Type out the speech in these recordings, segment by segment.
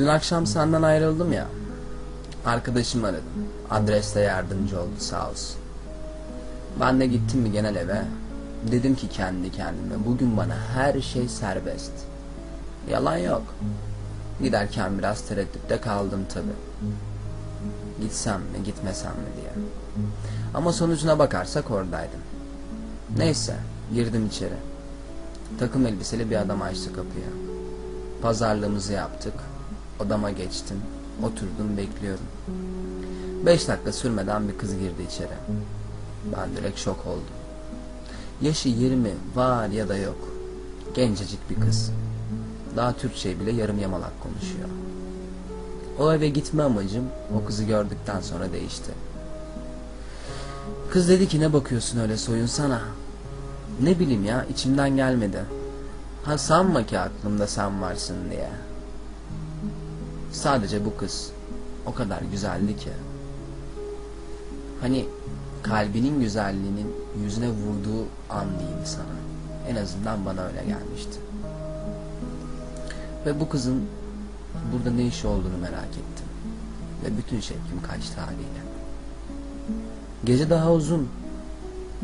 Dün akşam senden ayrıldım ya. Arkadaşım aradı. Adreste yardımcı oldu sağ olsun. Ben de gittim mi genel eve. Dedim ki kendi kendime bugün bana her şey serbest. Yalan yok. Giderken biraz tereddütte kaldım tabi. Gitsem mi gitmesem mi diye. Ama sonucuna bakarsak oradaydım. Neyse girdim içeri. Takım elbiseli bir adam açtı kapıyı. Pazarlığımızı yaptık. Odama geçtim. Oturdum bekliyorum. Beş dakika sürmeden bir kız girdi içeri. Ben direkt şok oldum. Yaşı 20 var ya da yok. Gencecik bir kız. Daha Türkçe bile yarım yamalak konuşuyor. O eve gitme amacım o kızı gördükten sonra değişti. Kız dedi ki ne bakıyorsun öyle soyunsana. Ne bileyim ya içimden gelmedi. Ha sanma ki aklımda sen varsın diye. Sadece bu kız o kadar güzeldi ki. Hani kalbinin güzelliğinin yüzüne vurduğu an diyeyim sana. En azından bana öyle gelmişti. Ve bu kızın burada ne işi olduğunu merak ettim. Ve bütün şevkim kaçtı haliyle. Gece daha uzun.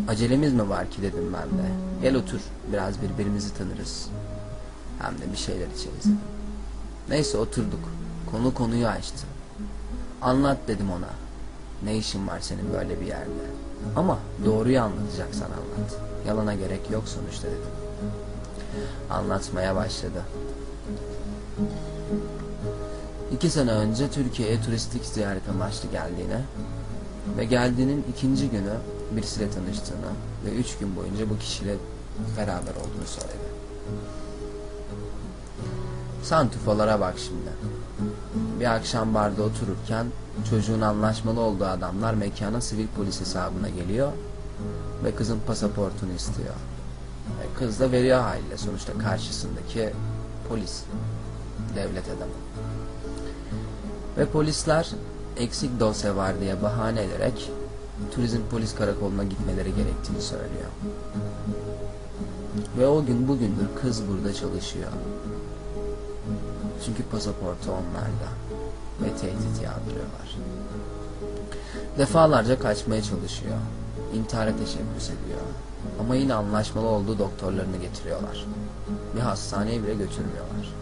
Acelemiz mi var ki dedim ben de. Gel otur biraz birbirimizi tanırız. Hem de bir şeyler içeriz. Neyse oturduk. Konu konuyu açtı. Anlat dedim ona. Ne işin var senin böyle bir yerde? Ama doğruyu anlatacaksan anlat. Yalana gerek yok sonuçta dedim. Anlatmaya başladı. İki sene önce Türkiye'ye turistik ziyaret amaçlı geldiğine ve geldiğinin ikinci günü birisiyle tanıştığını ve üç gün boyunca bu kişiyle beraber olduğunu söyledi. Santufolara bak şimdi. Bir akşam barda otururken çocuğun anlaşmalı olduğu adamlar mekana sivil polis hesabına geliyor ve kızın pasaportunu istiyor. E kız da veriyor haliyle sonuçta karşısındaki polis, devlet adamı. Ve polisler eksik dosya var diye bahane ederek turizm polis karakoluna gitmeleri gerektiğini söylüyor. Ve o gün bugündür kız burada çalışıyor. Çünkü pasaportu onlarda ve tehdit yağdırıyorlar. Defalarca kaçmaya çalışıyor. İntihara teşebbüs ediyor. Ama yine anlaşmalı olduğu doktorlarını getiriyorlar. Bir hastaneye bile götürmüyorlar.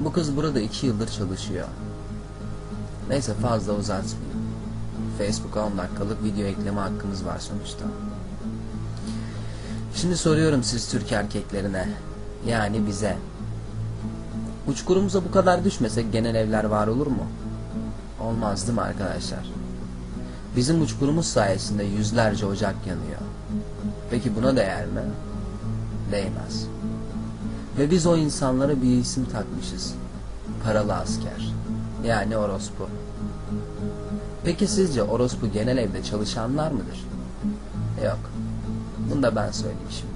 Bu kız burada iki yıldır çalışıyor. Neyse fazla uzatmayayım. Facebook'a 10 dakikalık video ekleme hakkımız var sonuçta. Şimdi soruyorum siz Türk erkeklerine. Yani bize. Uçkurumuza bu kadar düşmesek genel evler var olur mu? Olmaz değil mi arkadaşlar? Bizim uçkurumuz sayesinde yüzlerce ocak yanıyor. Peki buna değer mi? Değmez. Ve biz o insanlara bir isim takmışız. Paralı asker. Yani orospu. Peki sizce orospu genel evde çalışanlar mıdır? Yok. Bunu da ben söyleyeyim şimdi.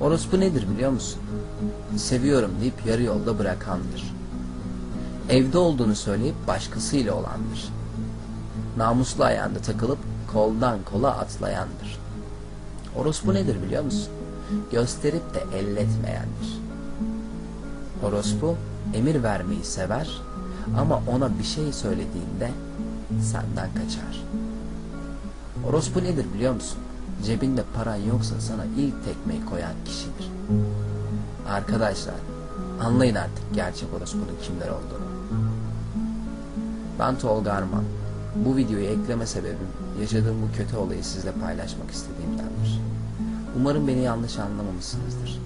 Orospu nedir biliyor musun? Seviyorum deyip yarı yolda bırakandır. Evde olduğunu söyleyip başkasıyla olandır. Namuslu ayağında takılıp koldan kola atlayandır. Orospu nedir biliyor musun? Gösterip de elletmeyendir. Orospu emir vermeyi sever ama ona bir şey söylediğinde senden kaçar. Orospu nedir biliyor musun? Cebinde paran yoksa sana ilk tekmeyi koyan kişidir. Arkadaşlar anlayın artık gerçek orospunun kimler olduğunu. Ben Tolga Arman. Bu videoyu ekleme sebebim yaşadığım bu kötü olayı sizle paylaşmak istediğimdendir. Umarım beni yanlış anlamamışsınızdır.